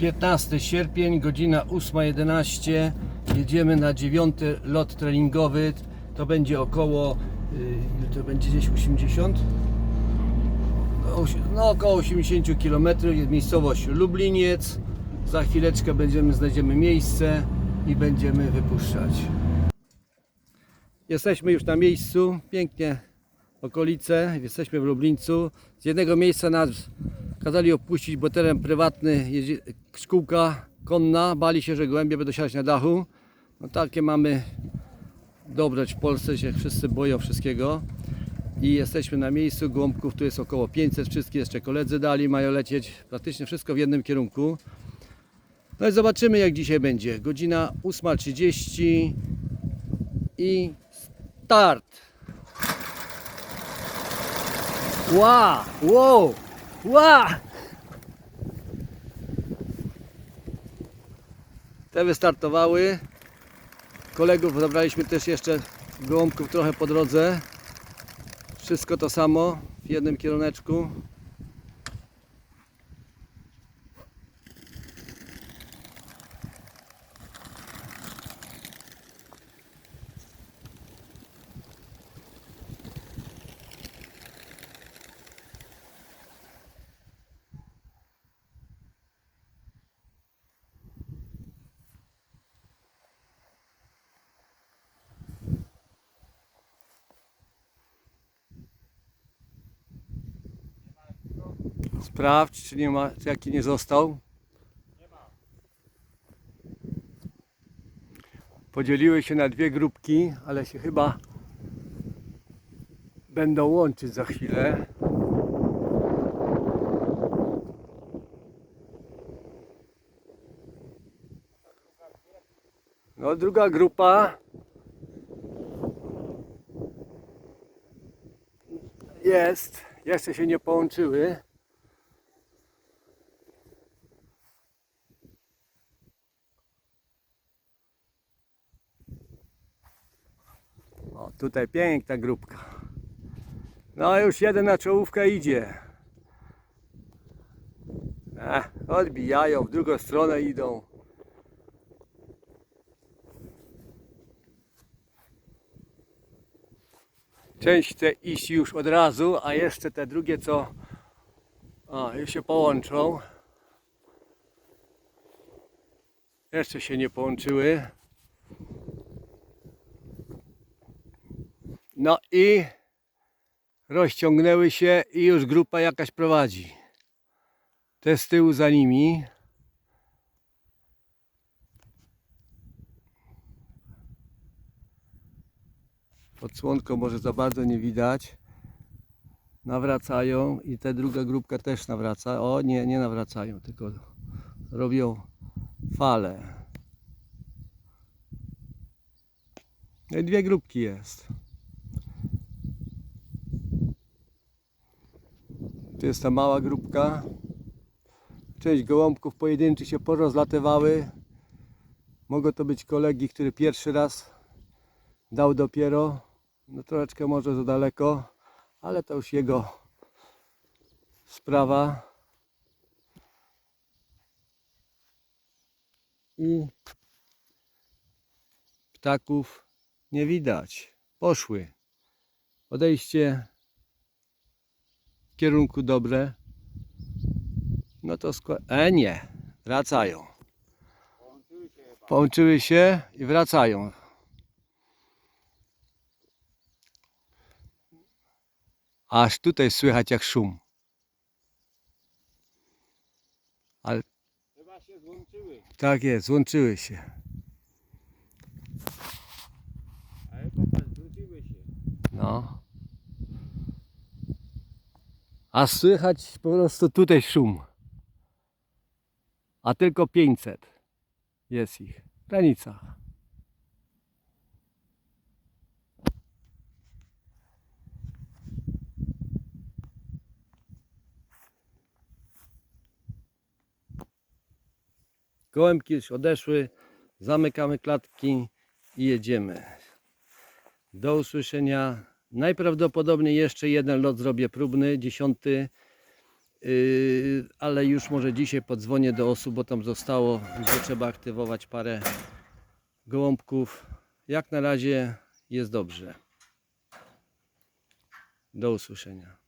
15 sierpień, godzina 8.11. Jedziemy na dziewiąty lot treningowy. To będzie około, y, ile to będzie gdzieś 80? No, około 80 km miejscowość Lubliniec. Za chwileczkę będziemy, znajdziemy miejsce i będziemy wypuszczać. Jesteśmy już na miejscu, pięknie okolice, jesteśmy w Lublińcu. Z jednego miejsca nas kazali opuścić, bo teren prywatny, jeździ, szkółka konna, bali się, że gołębie będą siadać na dachu. No takie mamy dobroć w Polsce, się wszyscy boją wszystkiego. I jesteśmy na miejscu, gołąbków tu jest około 500, wszystkie jeszcze koledzy dali, mają lecieć, praktycznie wszystko w jednym kierunku. No i zobaczymy jak dzisiaj będzie. Godzina 8.30 i start. Ła! Wow! Ła! Te wystartowały. Kolegów zabraliśmy też jeszcze gołąbków trochę po drodze. Wszystko to samo w jednym kieruneczku. Sprawdź, czy nie ma, czy jaki nie został. Podzieliły się na dwie grupki, ale się chyba będą łączyć za chwilę. No, druga grupa jest. Jeszcze się nie połączyły. Tutaj piękna grupka. No już jeden na czołówkę idzie. Ech, odbijają, w drugą stronę idą. Część chce iść już od razu, a jeszcze te drugie co o, już się połączą. Jeszcze się nie połączyły. No i rozciągnęły się i już grupa jakaś prowadzi. Te z tyłu za nimi. Pod słonką może za bardzo nie widać. Nawracają i ta druga grupka też nawraca. O nie, nie nawracają, tylko robią fale. No dwie grupki jest. Tu jest ta mała grupka. Część gołąbków pojedynczych się porozlatywały. Mogą to być kolegi, który pierwszy raz dał dopiero. No troszeczkę może za daleko, ale to już jego sprawa. I ptaków nie widać. Poszły. Odejście kierunku dobre. No to skła- E nie, wracają. Połączyły się i wracają. Aż tutaj słychać jak szum. Ale Chyba się złączyły, tak jest, złączyły się. ale popatrz, wróciły się. No. A słychać po prostu tutaj szum. A tylko 500 jest ich w granicach. Gołębki już odeszły, zamykamy klatki i jedziemy. Do usłyszenia. Najprawdopodobniej jeszcze jeden lot zrobię próbny, dziesiąty Yy, ale już może dzisiaj podzwonię do osób, bo tam zostało, gdzie trzeba aktywować parę gołąbków. Jak na razie jest dobrze. Do usłyszenia.